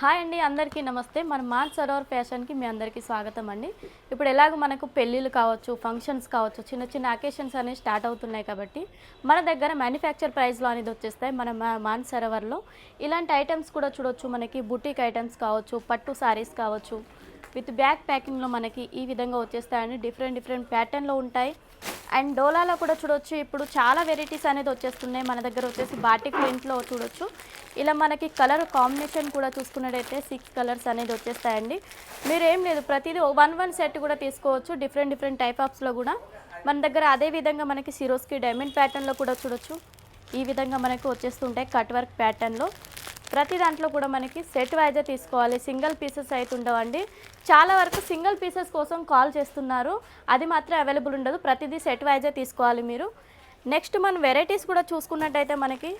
Hi అండి అందరికీ నమస్తే. మన మాన్ సరోవర్ ఫ్యాషన్కి మీ అందరికీ స్వాగతం అండి. ఇప్పుడు ఎలాగో మనకు పెళ్ళిళ్ళు కావచ్చు ఫంక్షన్స్ కావచ్చు చిన్న చిన్న అకేషన్స్ అనేవి స్టార్ట్ అవుతున్నాయి కాబట్టి మన దగ్గర మ్యానుఫ్యాక్చర్ ప్రైస్లో అనేది వచ్చేస్తాయి. మన మాన్ సరోవర్లో ఇలాంటి ఐటమ్స్ కూడా చూడొచ్చు. మనకి బుటీక్ ఐటమ్స్ కావచ్చు పట్టు శారీస్ కావచ్చు విత్ బ్యాక్ ప్యాకింగ్లో మనకి ఈ విధంగా వచ్చేస్తాయండి. డిఫరెంట్ డిఫరెంట్ ప్యాటర్న్లో ఉంటాయి. అండ్ డోలాలో కూడా చూడొచ్చు. ఇప్పుడు చాలా వెరైటీస్ అనేది వచ్చేస్తున్నాయి. మన దగ్గర వచ్చేసి బాటిక్ ప్రింట్లో చూడొచ్చు. ఇలా మనకి కలర్ కాంబినేషన్ కూడా చూసుకున్నట్టయితే సిక్స్ కలర్స్ అనేది వచ్చేస్తాయండి. మీరు ఏం లేదు ప్రతిదీ వన్ వన్ సెట్ కూడా తీసుకోవచ్చు. డిఫరెంట్ డిఫరెంట్ టైప్ ఆఫ్స్లో కూడా. మన దగ్గర అదే విధంగా మనకి సిరోస్కి డైమండ్ ప్యాటర్న్లో కూడా చూడొచ్చు. ఈ విధంగా మనకు వచ్చేస్తుంటాయి కట్ వర్క్ ప్యాటర్న్లో. ప్రతి దాంట్లో కూడా మనకి సెట్ వైజే తీసుకోవాలి. సింగిల్ పీసెస్ అయితే ఉండవండి. చాలా వరకు సింగిల్ పీసెస్ కోసం కాల్ చేస్తున్నారు. అది మాత్రం అవైలబుల్ ఉండదు. ప్రతిదీ సెట్ వైజే తీసుకోవాలి మీరు. నెక్స్ట్ మనం వెరైటీస్ కూడా చూసుకున్నట్టయితే మనకి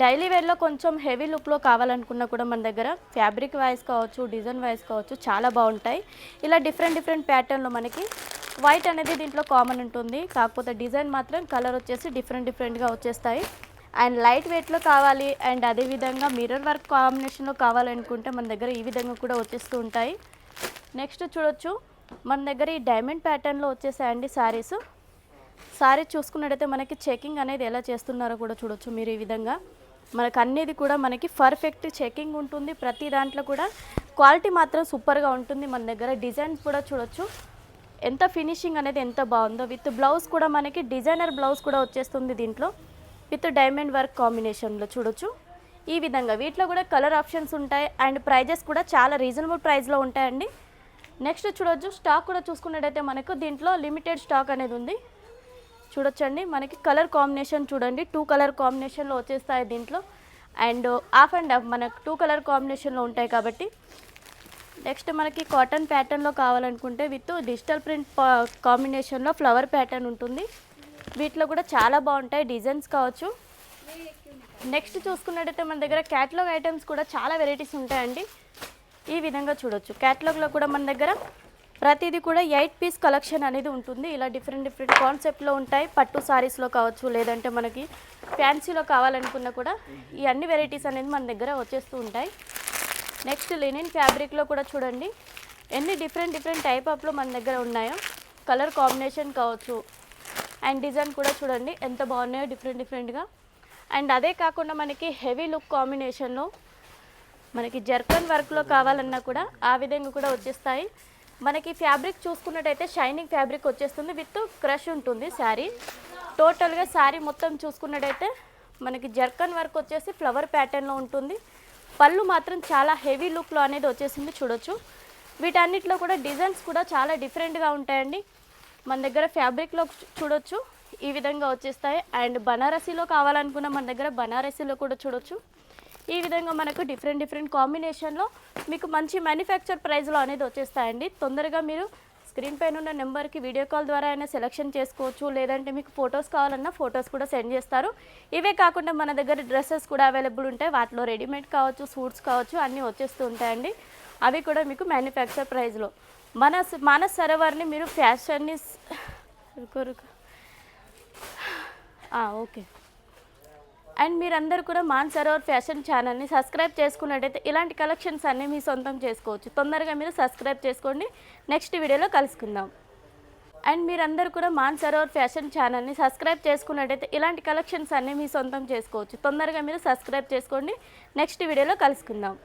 డైలీ వేర్లో కొంచెం హెవీ లుక్లో కావాలనుకున్నా కూడా మన దగ్గర ఫ్యాబ్రిక్ వైజ్ కావచ్చు డిజైన్ వైజ్ కావచ్చు చాలా బాగుంటాయి. ఇలా డిఫరెంట్ డిఫరెంట్ ప్యాటర్న్లో మనకి వైట్ అనేది దీంట్లో కామన్ ఉంటుంది. కాకపోతే డిజైన్ మాత్రం కలర్ వచ్చేసి డిఫరెంట్ డిఫరెంట్గా వచ్చేస్తాయి. అండ్ లైట్ వెయిట్లో కావాలి అండ్ అదేవిధంగా మిర్రర్ వర్క్ కాంబినేషన్లో కావాలనుకుంటే మన దగ్గర ఈ విధంగా కూడా వచ్చేస్తూ ఉంటాయి. నెక్స్ట్ చూడొచ్చు మన దగ్గర ఈ డైమండ్ ప్యాటర్న్లో వచ్చేసాయండి శారీస్ శారీ చూసుకున్నట్టయితే మనకి చెకింగ్ అనేది ఎలా చేస్తున్నారో కూడా చూడొచ్చు మీరు ఈ విధంగా. మనకు అనేది కూడా మనకి పర్ఫెక్ట్ చెకింగ్ ఉంటుంది. ప్రతి దాంట్లో కూడా క్వాలిటీ మాత్రం సూపర్గా ఉంటుంది మన దగ్గర. డిజైన్స్ కూడా చూడొచ్చు. ఎంత ఫినిషింగ్ అనేది ఎంత బాగుందో. విత్ బ్లౌజ్ కూడా మనకి డిజైనర్ బ్లౌజ్ కూడా వచ్చేస్తుంది దీంట్లో. విత్ డైమండ్ వర్క్ కాంబినేషన్లో చూడొచ్చు. ఈ విధంగా వీటిలో కూడా కలర్ ఆప్షన్స్ ఉంటాయి అండ్ ప్రైజెస్ కూడా చాలా రీజనబుల్ ప్రైస్లో ఉంటాయండి. నెక్స్ట్ చూడొచ్చు స్టాక్ కూడా చూసుకున్నట్టయితే మనకు దీంట్లో లిమిటెడ్ స్టాక్ అనేది ఉంది. చూడొచ్చండి మనకి కలర్ కాంబినేషన్ చూడండి టూ కలర్ కాంబినేషన్లో వచ్చేస్తాయి దీంట్లో. అండ్ హాఫ్ అండ్ హాఫ్ మనకు టూ కలర్ కాంబినేషన్లో ఉంటాయి కాబట్టి. నెక్స్ట్ మనకి కాటన్ ప్యాటర్న్లో కావాలనుకుంటే విత్ డిజిటల్ ప్రింట్ కాంబినేషన్లో ఫ్లవర్ ప్యాటర్న్ ఉంటుంది. వీటిలో కూడా చాలా బాగుంటాయి డిజైన్స్ కావచ్చు. నెక్స్ట్ చూసుకున్నట్టయితే మన దగ్గర క్యాటలాగ్ ఐటమ్స్ కూడా చాలా వెరైటీస్ ఉంటాయండి. ఈ విధంగా చూడొచ్చు. క్యాటలాగ్లో కూడా మన దగ్గర ప్రతిదీ కూడా ఎయిట్ పీస్ కలెక్షన్ అనేది ఉంటుంది. ఇలా డిఫరెంట్ డిఫరెంట్ కాన్సెప్ట్లో ఉంటాయి. పట్టు సారీస్లో కావచ్చు లేదంటే మనకి ఫ్యాన్సీలో కావాలనుకున్నా కూడా ఈ అన్ని వెరైటీస్ అనేది మన దగ్గర వచ్చేస్తూ ఉంటాయి. నెక్స్ట్ లెనిన్ ఫ్యాబ్రిక్లో కూడా చూడండి. ఎన్ని డిఫరెంట్ డిఫరెంట్ టైప్ ఆఫ్లో మన దగ్గర ఉన్నాయో. కలర్ కాంబినేషన్ కావచ్చు. అండ్ డిజైన్ కూడా చూడండి ఎంత బాగున్నాయో డిఫరెంట్ డిఫరెంట్గా అండ్ అదే కాకుండా మనకి హెవీ లుక్ కాంబినేషన్లో మనకి జర్కన్ వర్క్లో కావాలన్నా కూడా ఆ విధంగా కూడా వచ్చేస్తాయి. మనకి ఫ్యాబ్రిక్ చూసుకున్నట్టయితే షైనింగ్ ఫ్యాబ్రిక్ వచ్చేస్తుంది విత్ క్రష్ ఉంటుంది శారీ. టోటల్గా శారీ మొత్తం చూసుకున్నట్టయితే మనకి జర్కన్ వర్క్ వచ్చేసి ఫ్లవర్ ప్యాటర్న్లో ఉంటుంది. పళ్ళు మాత్రం చాలా హెవీ లుక్లో అనేది వచ్చేసింది చూడొచ్చు. వీటన్నిటిలో కూడా డిజైన్స్ కూడా చాలా డిఫరెంట్గా ఉంటాయండి. మన దగ్గర ఫ్యాబ్రిక్లో చూడొచ్చు. ఈ విధంగా వచ్చేస్తాయి. అండ్ బనారసీలో కావాలనుకున్న మన దగ్గర బనారసీలో కూడా చూడొచ్చు. ఈ విధంగా మనకు డిఫరెంట్ డిఫరెంట్ కాంబినేషన్లో మీకు మంచి మ్యానుఫ్యాక్చర్ ప్రైస్లో అనేది వచ్చేస్తాయండి. తొందరగా మీరు స్క్రీన్ పైన ఉన్న నెంబర్కి వీడియో కాల్ ద్వారా అయినా సెలెక్షన్ చేసుకోవచ్చు. లేదంటే మీకు ఫొటోస్ కావాలన్నా ఫొటోస్ కూడా సెండ్ చేస్తారు. ఇవే కాకుండా మన దగ్గర డ్రెస్సెస్ కూడా అవైలబుల్ ఉంటాయి. వాటిలో రెడీమేడ్ కావచ్చు సూట్స్ కావచ్చు అన్నీ వచ్చేస్తూ ఉంటాయండి. అవి కూడా మీకు మ్యానుఫ్యాక్చర్ ప్రైస్లో మన మన సరవర్ని మీరు ఫ్యాషన్ని రుకో ఓకే. అండ్ మీరందరూ కూడా మాన్ సరోవర్ ఫ్యాషన్ ఛానల్ని సబ్స్క్రైబ్ చేసుకున్నట్టయితే ఇలాంటి కలెక్షన్స్ అన్నీ మీ సొంతం చేసుకోవచ్చు. తొందరగా మీరు సబ్స్క్రైబ్ చేసుకోండి. నెక్స్ట్ వీడియోలో కలుసుకుందాం. అండ్ మీరందరూ కూడా మాన్ సరోవర్ ఫ్యాషన్ ఛానల్ని సబ్స్క్రైబ్ చేసుకున్నట్టయితే ఇలాంటి కలెక్షన్స్ అన్నీ మీ సొంతం చేసుకోవచ్చు. తొందరగా మీరు సబ్స్క్రైబ్ చేసుకోండి. నెక్స్ట్ వీడియోలో కలుసుకుందాం.